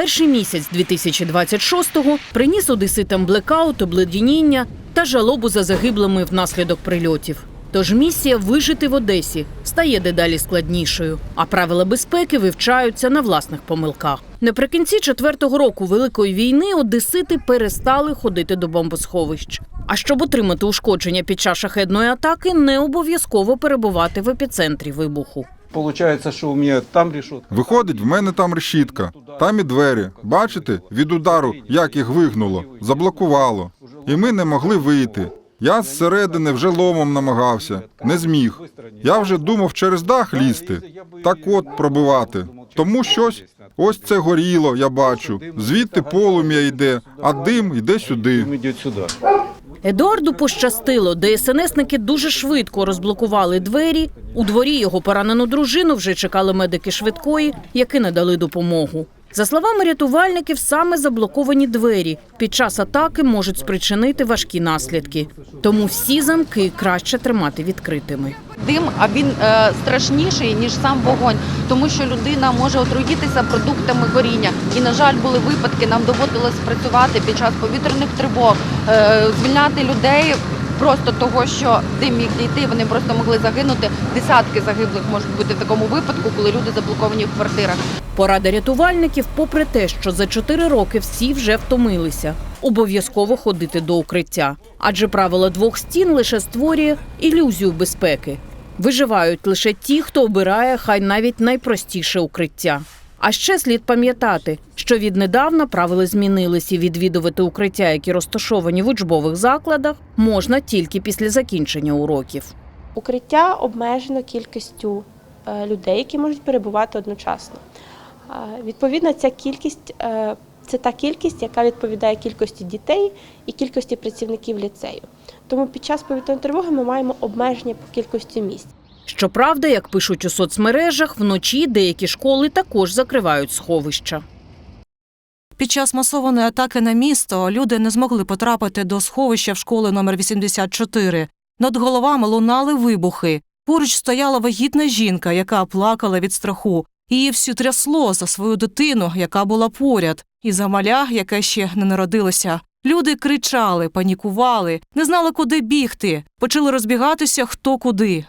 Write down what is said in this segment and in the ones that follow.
Перший місяць 2026-го приніс одеситам блекаут, обледеніння та жалобу за загиблими внаслідок прильотів. Тож місія вижити в Одесі стає дедалі складнішою, а правила безпеки вивчаються на власних помилках. Наприкінці четвертого року великої війни одесити перестали ходити до бомбосховищ. А щоб отримати ушкодження під час шахедної атаки, не обов'язково перебувати в епіцентрі вибуху. Получается, что у меня там решетка. Виходить, в мене там решітка, там і двері. Бачите, від удару, як їх вигнуло, заблокувало. І ми не могли вийти. Я зсередини вже ломом намагався, не зміг. Я вже думав через дах лізти, так от пробивати. Тому щось ось це горіло, я бачу. Звідти полум'я йде, а дим йде сюди. Едуарду пощастило, ДСНСники дуже швидко розблокували двері. У дворі його поранену дружину вже чекали медики швидкої, які надали допомогу. За словами рятувальників, саме заблоковані двері під час атаки можуть спричинити важкі наслідки. Тому всі замки краще тримати відкритими. Дим, а він е, страшніший ніж сам вогонь, тому що людина може отруїтися продуктами горіння. І на жаль, були випадки. Нам доводилось працювати під час повітряних тривог, е, звільняти людей. Просто того, що дим міг дійти, вони просто могли загинути. Десятки загиблих можуть бути в такому випадку, коли люди заблоковані в квартирах. Порада рятувальників, попри те, що за чотири роки всі вже втомилися, обов'язково ходити до укриття. Адже правило двох стін лише створює ілюзію безпеки. Виживають лише ті, хто обирає хай навіть найпростіше укриття. А ще слід пам'ятати, що віднедавна правила змінились і відвідувати укриття, які розташовані в учбових закладах, можна тільки після закінчення уроків. Укриття обмежено кількістю е, людей, які можуть перебувати одночасно. Е, Відповідно, ця кількість е, це та кількість, яка відповідає кількості дітей і кількості працівників ліцею. Тому під час повітряної тривоги ми маємо обмеження по кількості місць. Щоправда, як пишуть у соцмережах, вночі деякі школи також закривають сховища. Під час масованої атаки на місто люди не змогли потрапити до сховища в школи номер 84. Над головами лунали вибухи. Поруч стояла вагітна жінка, яка плакала від страху. Її всю трясло за свою дитину, яка була поряд, і за маля, яке ще не народилося. Люди кричали, панікували, не знали, куди бігти, почали розбігатися хто куди.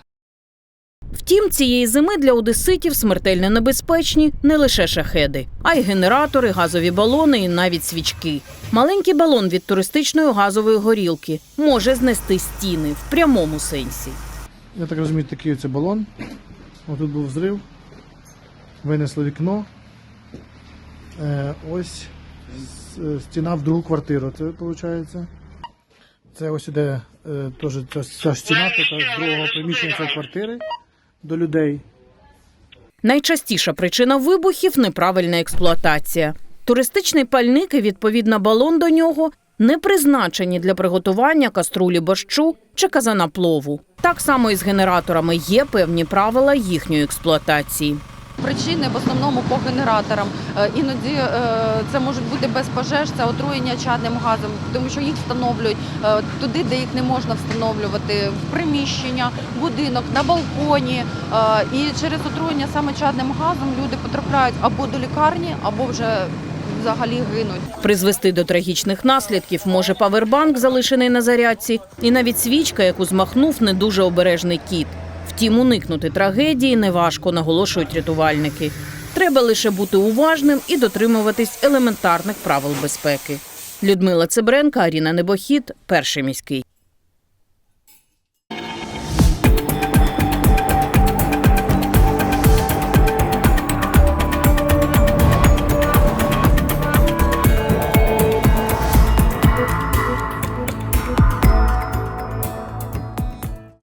Втім, цієї зими для одеситів смертельно небезпечні не лише шахеди, а й генератори, газові балони і навіть свічки. Маленький балон від туристичної газової горілки може знести стіни в прямому сенсі. Я так розумію, такий це балон. Ось тут був взрив. Винесло вікно. Е, ось стіна в другу квартиру. Це виходить. Це ось іде е, теж ця стіна така з другого приміщення цієї квартири до людей. Найчастіша причина вибухів неправильна експлуатація. Туристичний пальник і відповідно балон до нього не призначені для приготування каструлі борщу чи казана плову. Так само і з генераторами є певні правила їхньої експлуатації. Причини в основному по генераторам. Е, Іноді е, це можуть бути без пожеж, це отруєння чадним газом, тому що їх встановлюють е, туди, де їх не можна встановлювати, в приміщення, будинок, на балконі. І через отруєння саме чадним газом люди потрапляють або до лікарні, або вже взагалі гинуть. Призвести до трагічних наслідків може павербанк, залишений на зарядці, і навіть свічка, яку змахнув не дуже обережний кіт. Втім, уникнути трагедії неважко, наголошують рятувальники. Треба лише бути уважним і дотримуватись елементарних правил безпеки. Людмила Цибренка, Аріна Небохід, перший міський.